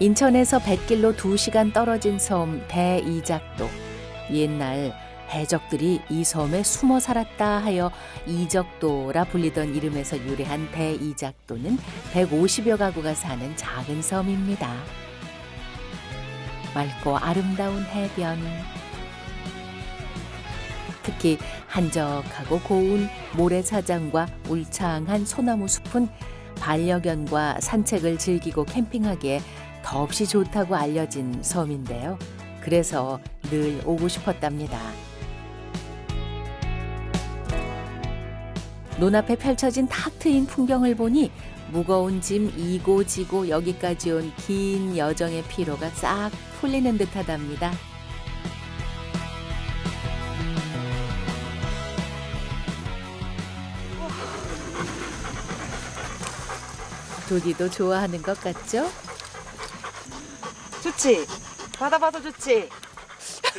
인천에서 뱃길로 2시간 떨어진 섬 대이작도. 옛날 해적들이 이 섬에 숨어 살았다 하여 이적도라 불리던 이름에서 유래한 대이작도는 150여 가구가 사는 작은 섬입니다. 맑고 아름다운 해변. 특히 한적하고 고운 모래사장과 울창한 소나무 숲은 반려견과 산책을 즐기고 캠핑하기에 더없이 좋다고 알려진 섬인데요. 그래서 늘 오고 싶었답니다. 눈앞에 펼쳐진 탁 트인 풍경을 보니 무거운 짐 이고 지고 여기까지 온 긴 여정의 피로가 싹 풀리는 듯하답니다. 도디도 좋아하는 것 같죠? 좋지? 바다 봐도 좋지?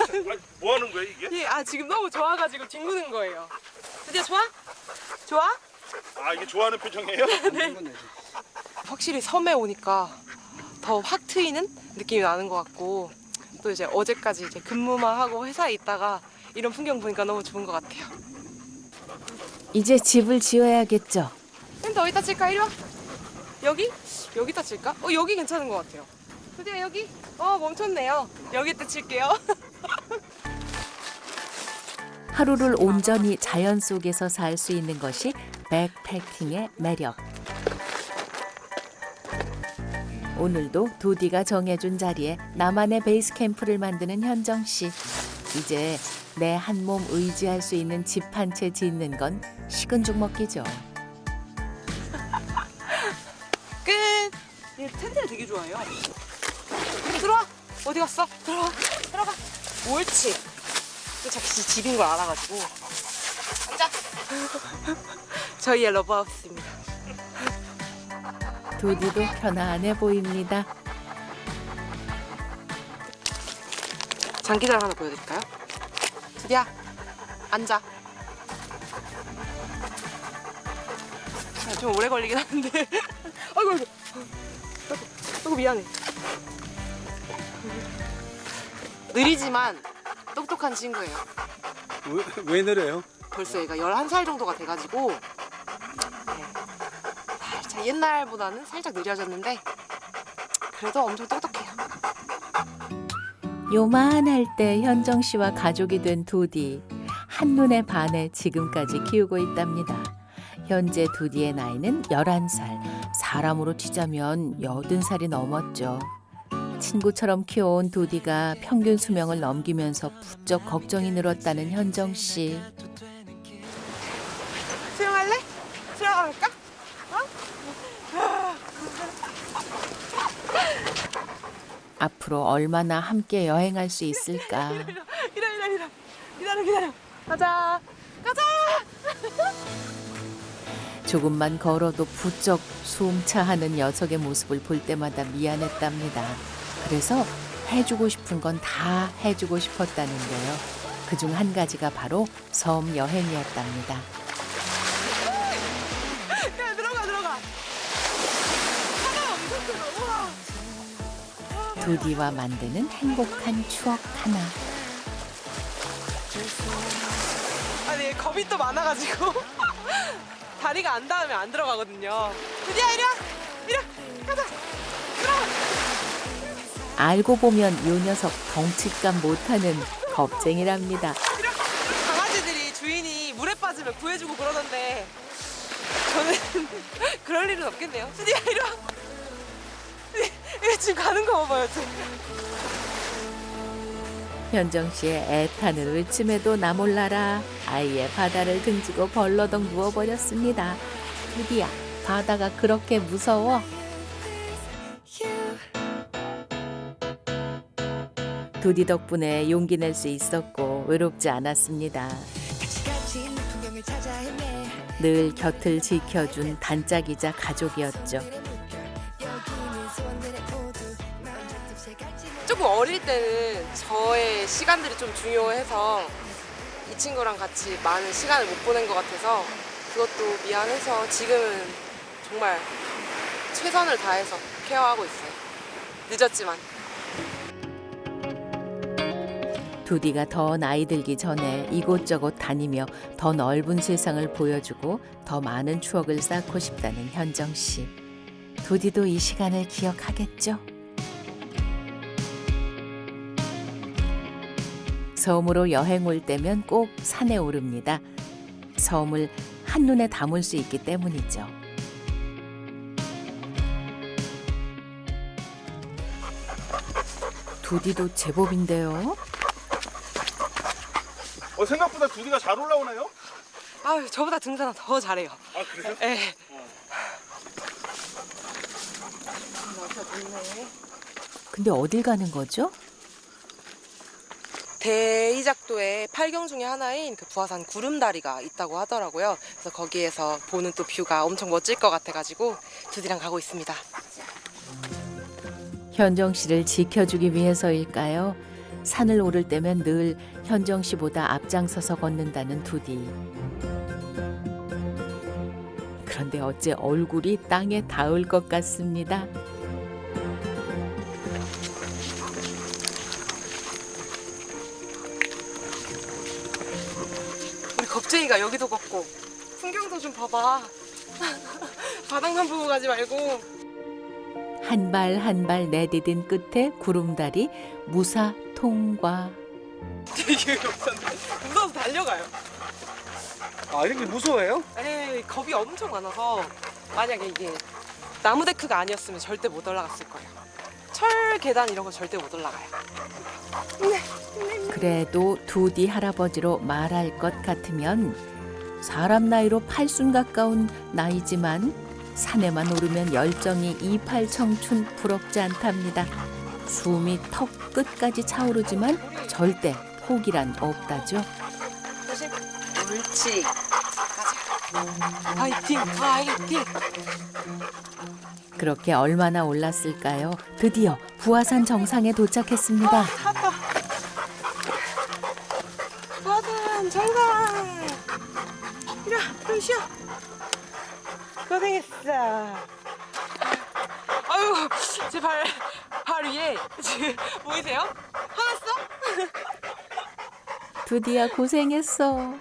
아니, 뭐 하는 거야 이게? 예, 아 지금 너무 좋아가지고 뒹구는 거예요. 드디어 좋아? 좋아? 아 이게 좋아하는 표정이에요? 확실히 섬에 오니까 더 확 트이는 느낌이 나는 것 같고 또 이제 어제까지 이제 근무만 하고 회사에 있다가 이런 풍경 보니까 너무 좋은 것 같아요. 이제 집을 지어야겠죠. 근데 어디다 칠까? 이리 와. 여기? 여기다 칠까? 어 여기 괜찮은 것 같아요. 드디어 여기? 어 멈췄네요. 여기다 칠게요. 하루를 온전히 자연 속에서 살 수 있는 것이 백패킹의 매력. 오늘도 도디가 정해준 자리에 나만의 베이스 캠프를 만드는 현정 씨. 이제 내 한 몸 의지할 수 있는 집 한 채 짓는 건 식은 죽 먹기죠. 끝. 얘 텐트를 되게 좋아해요. 들어와. 어디 갔어? 들어와. 들어가. 옳지. 또 자기 집인 걸 알아가지고. 앉아. 저희의 러브하우스입니다. 도디도 편안해 보입니다. 장기자랑 하나 보여드릴까요? 드디야 앉아. 아, 좀 오래 걸리긴 하는데. 아이고 아이고. 아이고, 아이고 미안해. 느리지만 똑똑한 친구예요. 왜, 왜 느려요? 벌써 얘가 11살 정도가 돼가지고 네. 살짝 옛날보다는 살짝 느려졌는데 그래도 엄청 똑똑해요. 요만할 때 현정 씨와 가족이 된 도디 한눈에 반해 지금까지 키우고 있답니다. 현재 도디의 나이는 11살, 사람으로 치자면 80살이 넘었죠. 친구처럼 키워온 도디가 평균 수명을 넘기면서 부쩍 걱정이 늘었다는 현정 씨. 수영할래? 수영할까? 앞으로 얼마나 함께 여행할 수 있을까? 기다려 기다려 기다려 기다려 기다려 가자 가자 조금만 걸어도 부쩍 숨차하는 녀석의 모습을 볼 때마다 미안했답니다. 그래서 해주고 싶은 건 다 해주고 싶었다는데요. 그중 한 가지가 바로 섬 여행이었답니다. 야 들어가 들어가. 하나 엄청 크다 우와 두디와 만드는 행복한 추억 하나. 아니 얘 겁이 또 많아가지고. 다리가 안 닿으면 안 들어가거든요. 드디어 이리 와. 이리 와. 가자. 들어가 알고 보면 요 녀석 덩치감 못하는 겁쟁이랍니다. 강아지들이 주인이 물에 빠지면 구해주고 그러던데 저는 그럴 일은 없겠네요 드디어 이리 와얘 지금 가는 거 봐봐요 지금 현정 씨의 애타는 외침에도 나 몰라라 아이의 바다를 등지고 벌러덩 누워버렸습니다. 두디야 바다가 그렇게 무서워? 두디 덕분에 용기 낼 수 있었고 외롭지 않았습니다. 늘 곁을 지켜준 단짝이자 가족이었죠. 조금 어릴 때는 저의 시간들이 좀 중요해서 이 친구랑 같이 많은 시간을 못 보낸 것 같아서 그것도 미안해서 지금은 정말 최선을 다해서 케어하고 있어요. 늦었지만. 두디가 더 나이 들기 전에 이곳저곳 다니며 더 넓은 세상을 보여주고 더 많은 추억을 쌓고 싶다는 현정 씨. 두디도 이 시간을 기억하겠죠? 섬으로 여행 올 때면 꼭 산에 오릅니다. 섬을 한눈에 담을 수 있기 때문이죠. 두디도 제법인데요. 어, 생각보다 두디가 잘 올라오네요? 아유, 저보다 등산 더 잘해요. 아, 그래요? 예. 근데 어딜 가는 거죠? 대이작도의 팔경 중에 하나인 그 부하산 구름다리가 있다고 하더라고요. 그래서 거기에서 보는 또 뷰가 엄청 멋질 것 같아가지고 두디랑 가고 있습니다. 현정 씨를 지켜주기 위해서일까요? 산을 오를 때면 늘 현정 씨보다 앞장서서 걷는다는 두디. 그런데 어째 얼굴이 땅에 닿을 것 같습니다. 우리 겁쟁이가 여기도 걷고 풍경도 좀 봐봐. 바닥만 보고 가지 말고. 한 발 한 발 내디딘 끝에 구름다리 무사 통과. 되게 무서운데? 무서워서 달려가요. 아 이렇게 무서워요? 에이, 겁이 엄청 많아서 만약에 이게 나무 데크가 아니었으면 절대 못 올라갔을 거예요. 철 계단 이런 거 절대 못 올라가요. 그래도 두디 할아버지로 말할 것 같으면 사람 나이로 팔순 가까운 나이지만 산에만 오르면 열정이 이팔 청춘 부럽지 않답니다. 숨이 턱 끝까지 차오르지만 절대 포기란 없다죠. 조심. 옳지. 가자. 파이팅, 파이팅. 그렇게 얼마나 올랐을까요? 드디어 부하산 정상에 도착했습니다. 부하산 정상. 이리 와, 좀 쉬어. 고생했어. 아유, 제 발, 발 위에 보이세요? 화났어? 두디야 고생했어.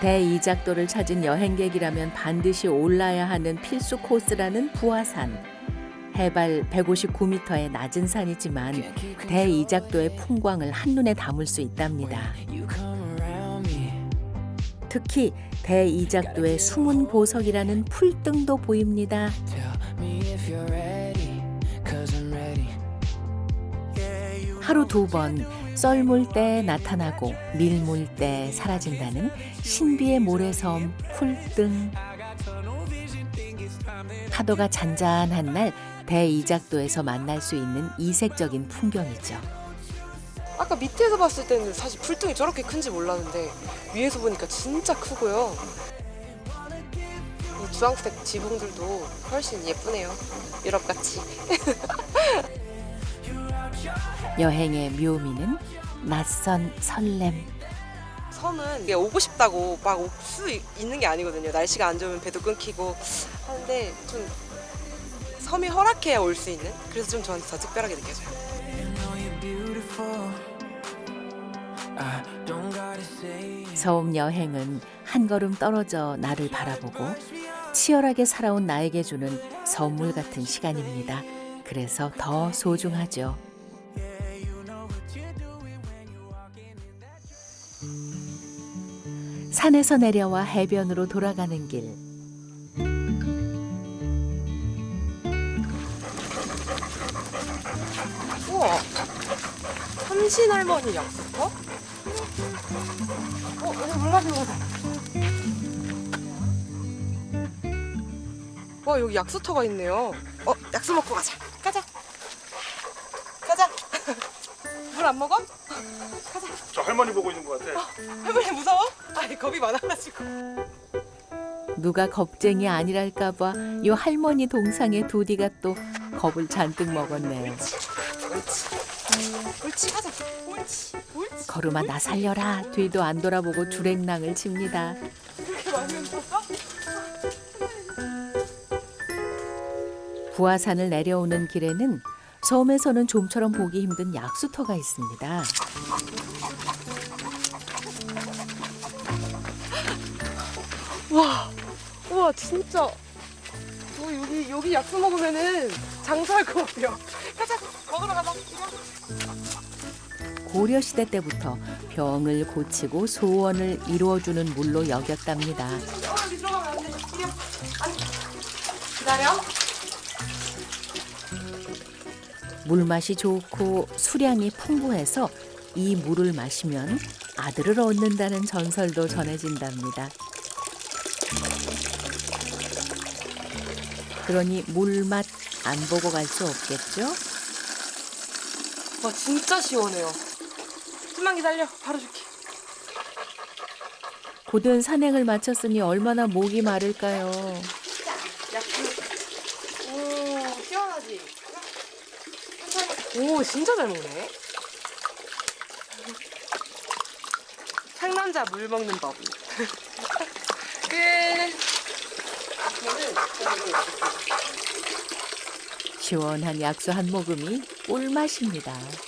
대이작도를 찾은 여행객이라면 반드시 올라야 하는 필수 코스라는 부하산. 해발 159m의 낮은 산이지만 대이작도의 풍광을 한눈에 담을 수 있답니다. 특히 대이작도의 숨은 보석이라는 풀등도 보입니다. 하루 두 번 썰물 때 나타나고 밀물 때 사라진다는 신비의 모래섬 풀등. 파도가 잔잔한 날 대이작도에서 만날 수 있는 이색적인 풍경이죠. 아까 밑에서 봤을 때는 사실 풀등이 저렇게 큰지 몰랐는데 위에서 보니까 진짜 크고요. 이 주황색 지붕들도 훨씬 예쁘네요. 유럽같이. 여행의 묘미는 낯선 설렘. 섬은 이게 오고 싶다고 막 올 수 있는 게 아니거든요. 날씨가 안 좋으면 배도 끊기고 하는데 좀 섬이 허락해야 올 수 있는 그래서 좀 저한테 더 특별하게 느껴져요. 서움 여행은 한 걸음 떨어져 나를 바라보고 치열하게 살아온 나에게 주는 선물 같은 시간입니다. 그래서 더 소중하죠. 산에서 내려와 해변으로 돌아가는 길. 우와. 삼신 할머니 약수터? 어, 여기 물가지고 가자. 와, 여기 약수터가 있네요. 어, 약수 먹고 가자. 가자. 가자. 물 안 먹어? 저 할머니 보고 있는 것 같아. 할머니 무서워? 아니, 겁이 많아가지고. 누가 겁쟁이 아니랄까봐 요 할머니 동상의 두디가 또 겁을 잔뜩 먹었네요. 걸음아 나 살려라 뒤도 안 돌아보고 주랭랑을 칩니다. 구화산을 내려오는 길에는 섬에서는 좀처럼 보기 힘든 약수터가 있습니다. 와, 우와 진짜. 저 여기 여기 약수 먹으면은 장사할 것 같아요. 가자, 먹으러 가자. 고려 시대 때부터 병을 고치고 소원을 이루어주는 물로 여겼답니다. 어, 여기 들어가면 안 돼. 이리 와. 안 돼. 기다려. 물맛이 좋고 수량이 풍부해서 이 물을 마시면 아들을 얻는다는 전설도 전해진답니다. 그러니 물맛 안 보고 갈 수 없겠죠? 와 진짜 시원해요. 좀만 기다려. 바로 줄게. 고된 산행을 마쳤으니 얼마나 목이 마를까요? 오 시원하지. 오 진짜 잘 먹네. 상남자 물 먹는 법. 끝. 시원한 약수 한 모금이 꿀맛입니다.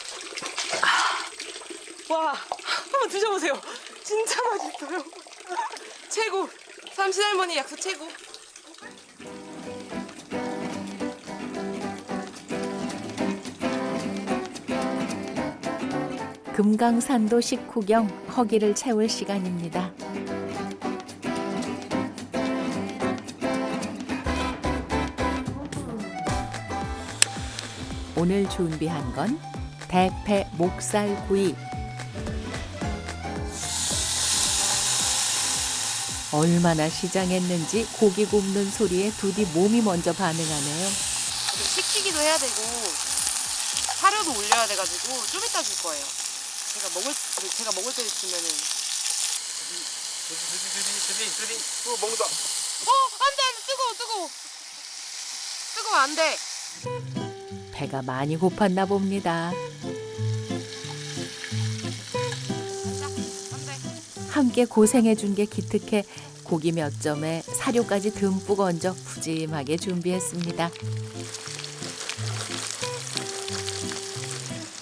와, 한번 드셔보세요. 진짜 맛있어요. 최고. 삼신 할머니 약수 최고. 금강산도 식후경 허기를 채울 시간입니다. 오늘 준비한 건 대패 목살 구이. 얼마나 시장했는지 고기 굽는 소리에 두디 몸이 먼저 반응하네요. 식히기도 해야 되고 사료도 올려야 돼가지고 좀 이따 줄 거예요. 제가 먹을 제가 먹을 때 주면은 그거 먹는다. 어 안돼 안돼 뜨거워 뜨거워 뜨거워 안돼 배가 많이 고팠나 봅니다. 함께 고생해 준 게 기특해 고기 몇 점에 사료까지 듬뿍 얹어 푸짐하게 준비했습니다.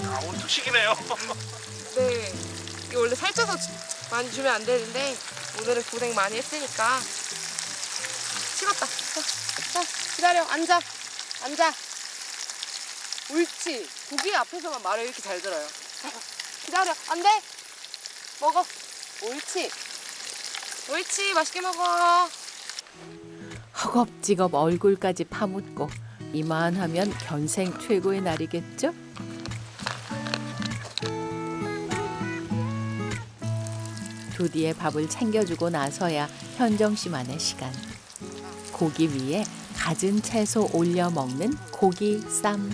아 오늘 특식이네요. 네. 이게 원래 살쪄서 주- 많이 주면 안 되는데 오늘은 고생 많이 했으니까. 식었다. 기다려. 앉아. 앉아. 옳지. 고기 앞에서만 말을 이렇게 잘 들어요. 기다려. 안 돼. 먹어 옳지 옳지 맛있게 먹어 허겁지겁 얼굴까지 파묻고 이만하면 견생 최고의 날이겠죠? 두디의 밥을 챙겨주고 나서야 현정 씨만의 시간. 고기 위에 갖은 채소 올려 먹는 고기 쌈.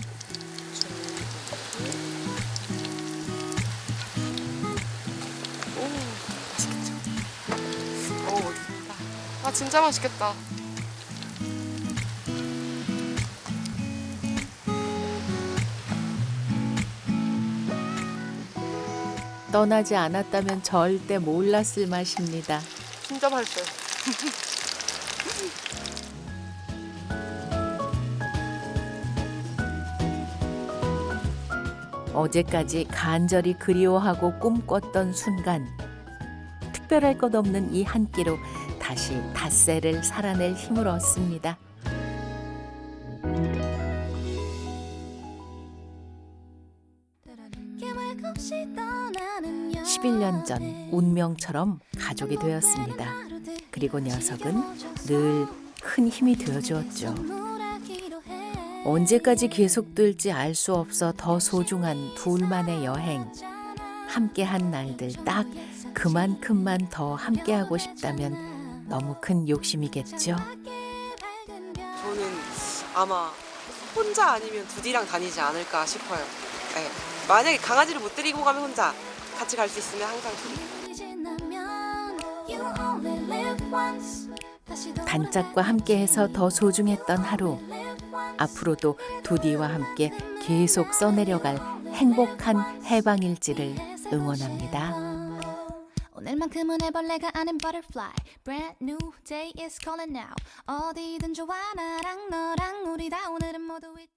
진짜 맛있겠다 떠나지 않았다면 절대 몰랐을 맛입니다. 진짜 맛있어요 어제까지 간절히 그리워하고 꿈꿨던 순간 특별할 것 없는 이 한 끼로 다시 닷새를 살아낼 힘을 얻습니다. 11년 전 운명처럼 가족이 되었습니다. 그리고 녀석은 늘 큰 힘이 되어 주었죠. 언제까지 계속될지 알 수 없어 더 소중한 둘만의 여행. 함께한 날들 딱 그만큼만 더 함께하고 싶다면 너무 큰 욕심이겠죠. 저는 아마 혼자 아니면 두디랑 다니지 않을까 싶어요. 네. 만약에 강아지를 못 데리고 가면 혼자 같이 갈 수 있으면 항상 두디. 단짝과 함께해서 더 소중했던 하루. 앞으로도 두디와 함께 계속 써내려갈 행복한 해방일지를 응원합니다. 오늘만큼은 해벌레가 아닌 butterfly Brand new day is calling now 어디든 좋아 나랑 너랑 우리 다 오늘은 모두 잊자